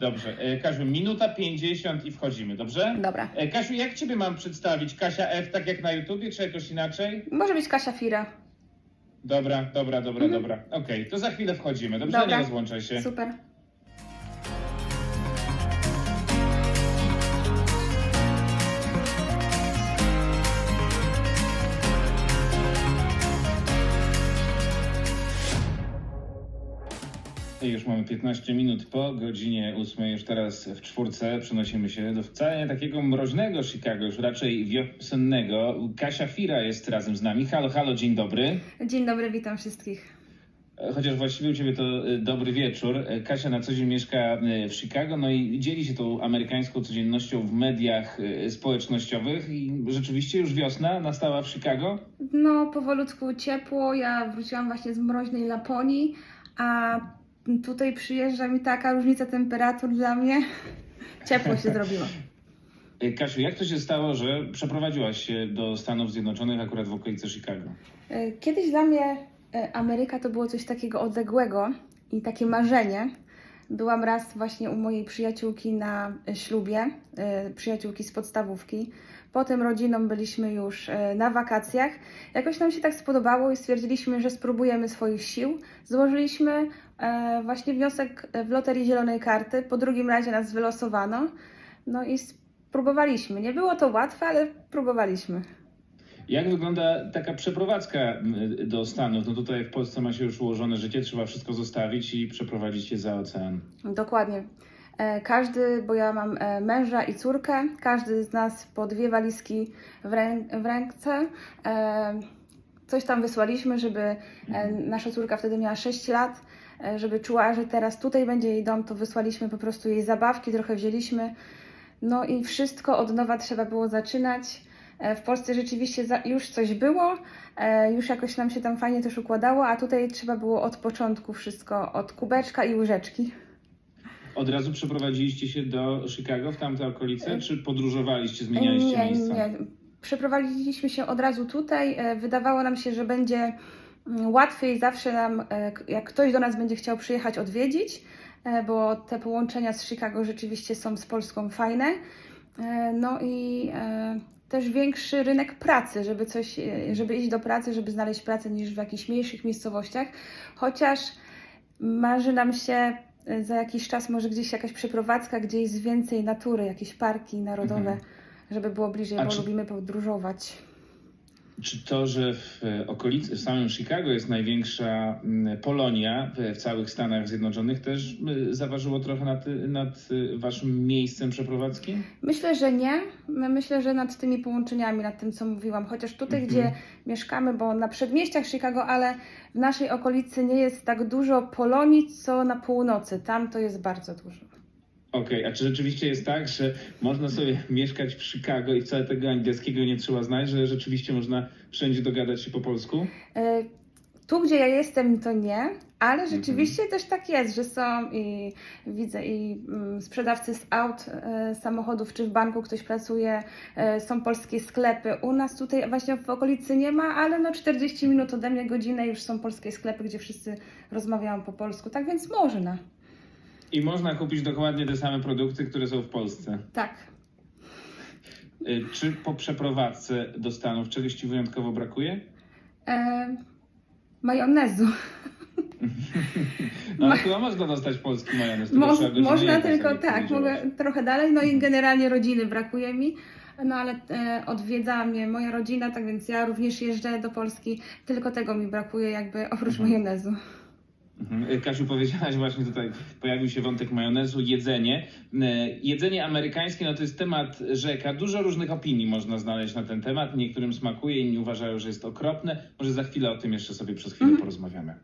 Dobrze. E, Kasiu, minuta 50 i wchodzimy, dobrze? Dobra. E, Kasiu, jak ciebie mam przedstawić? Kasia F, tak jak na YouTubie, czy jakoś inaczej? Może być Kasia Fira. Dobra, dobra, dobra, Mhm. dobra. Okej, to za chwilę wchodzimy, dobrze? Dobra. Nie rozłączaj się. Super. I już mamy 15 minut po godzinie 8. Już teraz w czwórce przenosimy się do wcale nie takiego mroźnego Chicago, już raczej wiosennego. Kasia Fira jest razem z nami. Halo, halo, dzień dobry. Dzień dobry, witam wszystkich. E, Chociaż właściwie u Ciebie to e, dobry wieczór. E, Kasia na co dzień mieszka w Chicago, no i dzieli się tą amerykańską codziennością w mediach społecznościowych. I rzeczywiście już wiosna nastała w Chicago. No, powolutku ciepło. Ja wróciłam właśnie z mroźnej Laponii, a tutaj przyjeżdża mi taka różnica temperatur dla mnie. Ciepło się zrobiło. E, Kasiu, jak to się stało, że przeprowadziłaś się do Stanów Zjednoczonych akurat w okolicy Chicago? E, Kiedyś dla mnie e, Ameryka to było coś takiego odległego i takie marzenie. Byłam raz właśnie u mojej przyjaciółki na ślubie, przyjaciółki z podstawówki. Potem rodziną byliśmy już na wakacjach. Jakoś nam się tak spodobało i stwierdziliśmy, że spróbujemy swoich sił. Złożyliśmy właśnie wniosek w Loterii Zielonej Karty. Po drugim razie nas wylosowano. No i spróbowaliśmy. Nie było to łatwe, ale próbowaliśmy. Jak wygląda taka przeprowadzka do Stanów? No tutaj w Polsce ma się już ułożone życie, trzeba wszystko zostawić i przeprowadzić się za ocean. Dokładnie. E, Każdy, bo ja mam e, męża i córkę, każdy z nas po dwie walizki w, rę, w ręce. E, Coś tam wysłaliśmy, żeby e, nasza córka wtedy miała 6 lat, e, żeby czuła, że teraz tutaj będzie jej dom, to wysłaliśmy po prostu jej zabawki, trochę wzięliśmy. No i wszystko od nowa trzeba było zaczynać. E, W Polsce rzeczywiście już coś było, e, już jakoś nam się tam fajnie też układało, a tutaj trzeba było od początku wszystko, od kubeczka i łyżeczki. Od razu przeprowadziliście się do Chicago, w tamte okolice, czy podróżowaliście, zmienialiście nie, miejsca? nie. Przeprowadziliśmy się od razu tutaj. E, Wydawało nam się, że będzie łatwiej zawsze nam, e, jak ktoś do nas będzie chciał przyjechać odwiedzić, e, bo te połączenia z Chicago rzeczywiście są z Polską fajne. E, No i też większy rynek pracy, żeby coś, żeby iść do pracy, żeby znaleźć pracę niż w jakichś mniejszych miejscowościach. Chociaż marzy nam się za jakiś czas może gdzieś jakaś przeprowadzka, gdzie jest więcej natury, jakieś parki narodowe, Mhm. żeby było bliżej, A bo czy- lubimy podróżować. Czy to, że w e, okolicy, w samym Chicago jest największa mm, Polonia w, w całych Stanach Zjednoczonych, też y, zaważyło trochę nad, nad y, waszym miejscem przeprowadzki? Myślę, że nie. My- Myślę, że nad tymi połączeniami, nad tym, co mówiłam, chociaż tutaj, Mhm. gdzie mieszkamy, bo na przedmieściach Chicago, ale w naszej okolicy nie jest tak dużo Polonii, co na północy. Tam to jest bardzo dużo. Okej, a czy rzeczywiście jest tak, że można sobie mieszkać w Chicago i wcale tego angielskiego nie trzeba znać, że rzeczywiście można wszędzie dogadać się po polsku? E, Tu, gdzie ja jestem, to nie, ale Mhm. rzeczywiście też tak jest, że są i widzę i mm, sprzedawcy z aut, e, samochodów, czy w banku ktoś pracuje, e, są polskie sklepy. U nas tutaj właśnie w okolicy nie ma, ale no 40 minut ode mnie, godzinę już są polskie sklepy, gdzie wszyscy rozmawiają po polsku, tak więc można. I można kupić dokładnie te same produkty, które są w Polsce. Tak. Y, Czy po przeprowadzce do Stanów czegoś ci wyjątkowo brakuje? E, majonezu. No ale chyba można dostać polski majonez. Mo- można tylko tak, mogę trochę dalej, no i generalnie rodziny brakuje mi. No ale e, odwiedza mnie moja rodzina, tak więc ja również jeżdżę do Polski. Tylko tego mi brakuje, jakby oprócz Mhm. majonezu. Mhm. Y, Kasiu, powiedziałaś właśnie tutaj, pojawił się wątek majonezu, jedzenie. Y, Jedzenie amerykańskie, no to jest temat rzeka. Dużo różnych opinii można znaleźć na ten temat. Niektórym smakuje, inni uważają, że jest okropne. Może za chwilę o tym jeszcze sobie przez chwilę Mhm. porozmawiamy.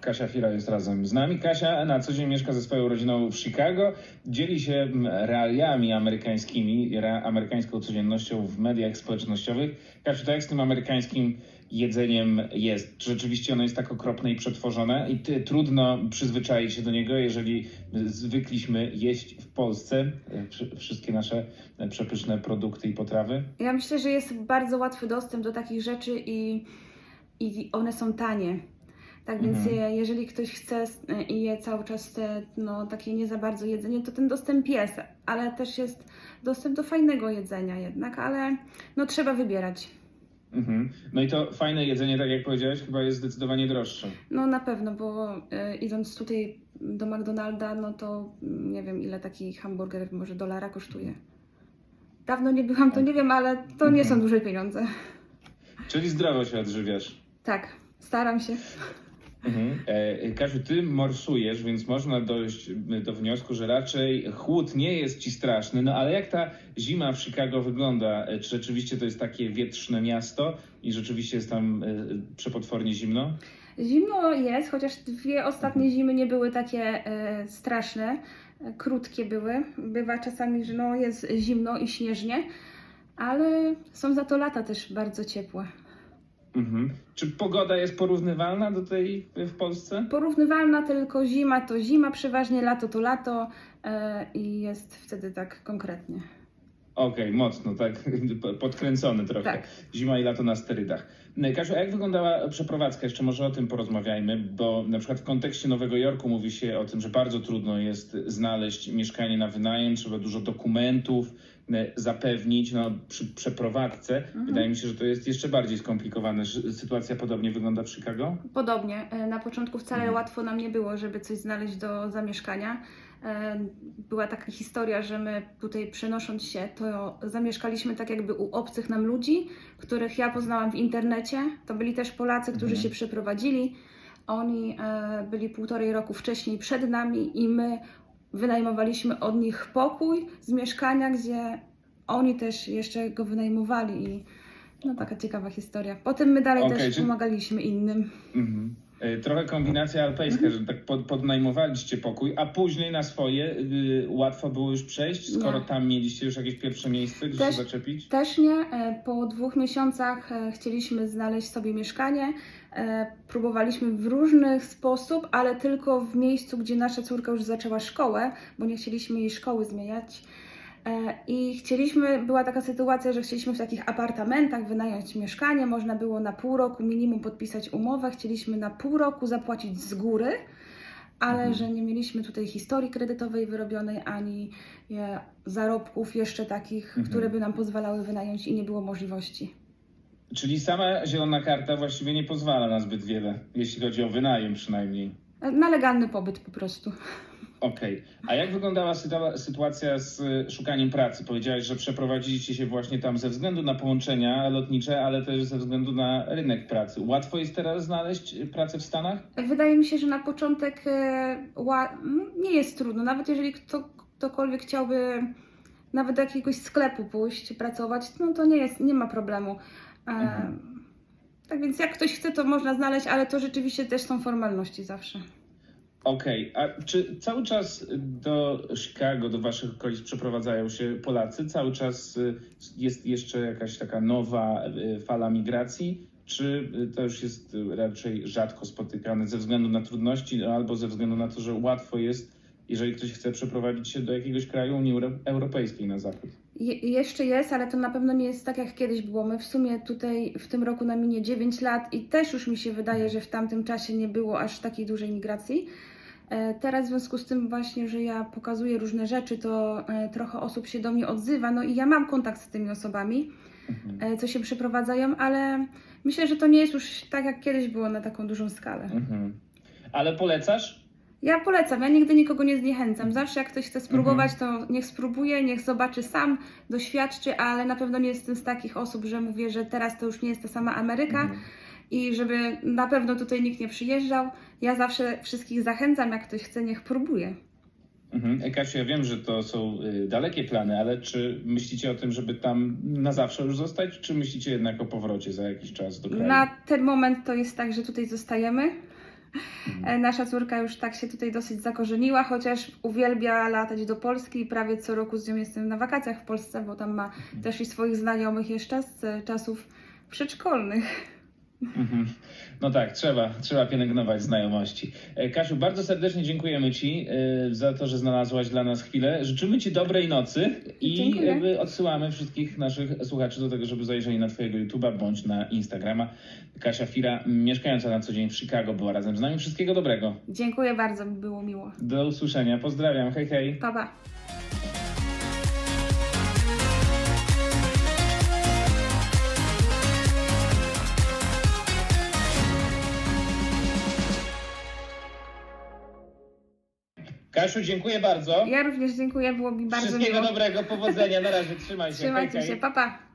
Kasia Fira jest razem z nami. Kasia na co dzień mieszka ze swoją rodziną w Chicago. Dzieli się mm, realiami amerykańskimi, amerykańską codziennością w mediach społecznościowych. Kasiu, to jak z tym amerykańskim jedzeniem jest? Czy rzeczywiście ono jest tak okropne i przetworzone i ty, trudno przyzwyczaić się do niego, jeżeli zwykliśmy jeść w Polsce e, wszy- wszystkie nasze przepyszne produkty i potrawy? Ja myślę, że jest bardzo łatwy dostęp do takich rzeczy i, i one są tanie. Tak więc Mhm. je, jeżeli ktoś chce e, i je cały czas te, no, takie nie za bardzo jedzenie, to ten dostęp jest, ale też jest dostęp do fajnego jedzenia jednak, ale no trzeba wybierać. Mhm. No i to fajne jedzenie, tak jak powiedziałeś, chyba jest zdecydowanie droższe. No na pewno, bo e, idąc tutaj do McDonalda, no to mm, nie wiem ile taki hamburger może dolara kosztuje. Dawno nie byłam, to nie wiem, ale to nie są Mhm. duże pieniądze. Czyli zdrowo się odżywiasz. Tak, staram się. Mhm. E, Kasiu, ty morsujesz, więc można dojść e, do wniosku, że raczej chłód nie jest ci straszny. No ale jak ta zima w Chicago wygląda? E, Czy rzeczywiście to jest takie wietrzne miasto i rzeczywiście jest tam przepotwornie zimno? Zimno jest, chociaż dwie ostatnie zimy nie były takie straszne, krótkie były. Bywa czasami, że no jest zimno i śnieżnie, ale są za to lata też bardzo ciepłe. Mhm. Czy pogoda jest porównywalna do tej w Polsce? Porównywalna tylko zima to zima przeważnie, lato to lato e, i jest wtedy tak konkretnie. Okej, mocno, tak podkręcony trochę. Tak. Zima i lato na sterydach. No, Kasiu, a jak wyglądała przeprowadzka? Jeszcze może o tym porozmawiajmy, bo na przykład w kontekście Nowego Jorku mówi się o tym, że bardzo trudno jest znaleźć mieszkanie na wynajem, trzeba dużo dokumentów e, zapewnić no, przy przeprowadzce. Wydaje mi się, że to jest jeszcze bardziej skomplikowane. Sytuacja podobnie wygląda w Chicago? Podobnie, e, na początku wcale Mhm. łatwo nam nie było, żeby coś znaleźć do zamieszkania. E, Była taka historia, że my tutaj przenosząc się, to zamieszkaliśmy tak jakby u obcych nam ludzi, których ja poznałam w internecie. To byli też Polacy, którzy Mhm. się przeprowadzili. Oni e, byli półtorej roku wcześniej przed nami i my wynajmowaliśmy od nich pokój z mieszkania, gdzie oni też jeszcze go wynajmowali i no taka ciekawa historia. Potem my dalej Okej, też czyli- pomagaliśmy innym. Mhm. E, Trochę kombinacja alpejska, że tak pod, podnajmowaliście pokój, a później na swoje y, łatwo było już przejść, skoro Nie. tam mieliście już jakieś pierwsze miejsce, gdzie Też- się zaczepić? Też nie. E, Po dwóch miesiącach e, chcieliśmy znaleźć sobie mieszkanie. Próbowaliśmy w różny sposób, ale tylko w miejscu, gdzie nasza córka już zaczęła szkołę, bo nie chcieliśmy jej szkoły zmieniać. E, I chcieliśmy, była taka sytuacja, że chcieliśmy w takich apartamentach wynająć mieszkanie. Można było na pół roku minimum podpisać umowę. Chcieliśmy na pół roku zapłacić z góry, ale Mhm. że nie mieliśmy tutaj historii kredytowej wyrobionej ani e, zarobków jeszcze takich, Mhm. które by nam pozwalały wynająć i nie było możliwości. Czyli sama zielona karta właściwie nie pozwala na zbyt wiele, jeśli chodzi o wynajem przynajmniej. E, Na legalny pobyt po prostu. Okej. A jak wyglądała sytua- sytuacja z y, szukaniem pracy? Powiedziałeś, że przeprowadziliście się właśnie tam ze względu na połączenia lotnicze, ale też ze względu na rynek pracy. Łatwo jest teraz znaleźć y, pracę w Stanach? Wydaje mi się, że na początek e, ła- m, nie jest trudno. Nawet jeżeli kto, ktokolwiek chciałby nawet do jakiegoś sklepu pójść, pracować, no to nie jest, nie ma problemu. E, Mhm. Tak więc jak ktoś chce, to można znaleźć, ale to rzeczywiście też są formalności zawsze. Okej, a czy cały czas do Chicago, do waszych okolic przeprowadzają się Polacy? Cały czas y, jest jeszcze jakaś taka nowa y, fala migracji? Czy to już jest raczej rzadko spotykane ze względu na trudności albo ze względu na to, że łatwo jest, jeżeli ktoś chce przeprowadzić się do jakiegoś kraju Unii Euro- Europejskiej na zachód? Je, jeszcze jest, ale to na pewno nie jest tak jak kiedyś było. My w sumie tutaj w tym roku na minie 9 lat i też już mi się wydaje, że w tamtym czasie nie było aż takiej dużej migracji. E, Teraz w związku z tym właśnie, że ja pokazuję różne rzeczy, to e, trochę osób się do mnie odzywa, no i ja mam kontakt z tymi osobami, Mhm. e, co się przeprowadzają, ale myślę, że to nie jest już tak jak kiedyś było na taką dużą skalę. Mhm. Ale polecasz? Ja polecam, ja nigdy nikogo nie zniechęcam. Zawsze jak ktoś chce spróbować, to niech spróbuje, niech zobaczy sam, doświadczy, ale na pewno nie jestem z takich osób, że mówię, że teraz to już nie jest ta sama Ameryka Mhm. i żeby na pewno tutaj nikt nie przyjeżdżał. Ja zawsze wszystkich zachęcam, jak ktoś chce, niech próbuje. Mhm. Kasiu, ja wiem, że to są y, dalekie plany, ale czy myślicie o tym, żeby tam na zawsze już zostać, czy myślicie jednak o powrocie za jakiś czas do kraju? Na ten moment to jest tak, że tutaj zostajemy. Mhm. E, Nasza córka już tak się tutaj dosyć zakorzeniła, chociaż uwielbia latać do Polski i prawie co roku z nią jestem na wakacjach w Polsce, bo tam ma też i swoich znajomych jeszcze z czasów przedszkolnych. Mhm. No tak, trzeba, trzeba pielęgnować znajomości. E, Kasiu, bardzo serdecznie dziękujemy Ci e, za to, że znalazłaś dla nas chwilę. Życzymy Ci dobrej nocy i Dziękuję. odsyłamy wszystkich naszych słuchaczy do tego, żeby zajrzeli na Twojego YouTube'a bądź na Instagrama. Kasia Fira, mieszkająca na co dzień w Chicago, była razem z nami. Wszystkiego dobrego. Dziękuję bardzo, było miło. Do usłyszenia. Pozdrawiam. Hej, hej. Pa, pa. Kasiu, dziękuję bardzo. Ja również dziękuję, było mi bardzo Wszystkiego miło. dobrego, powodzenia. Na razie, trzymaj się. Trzymajcie hej, hej. się, pa, pa.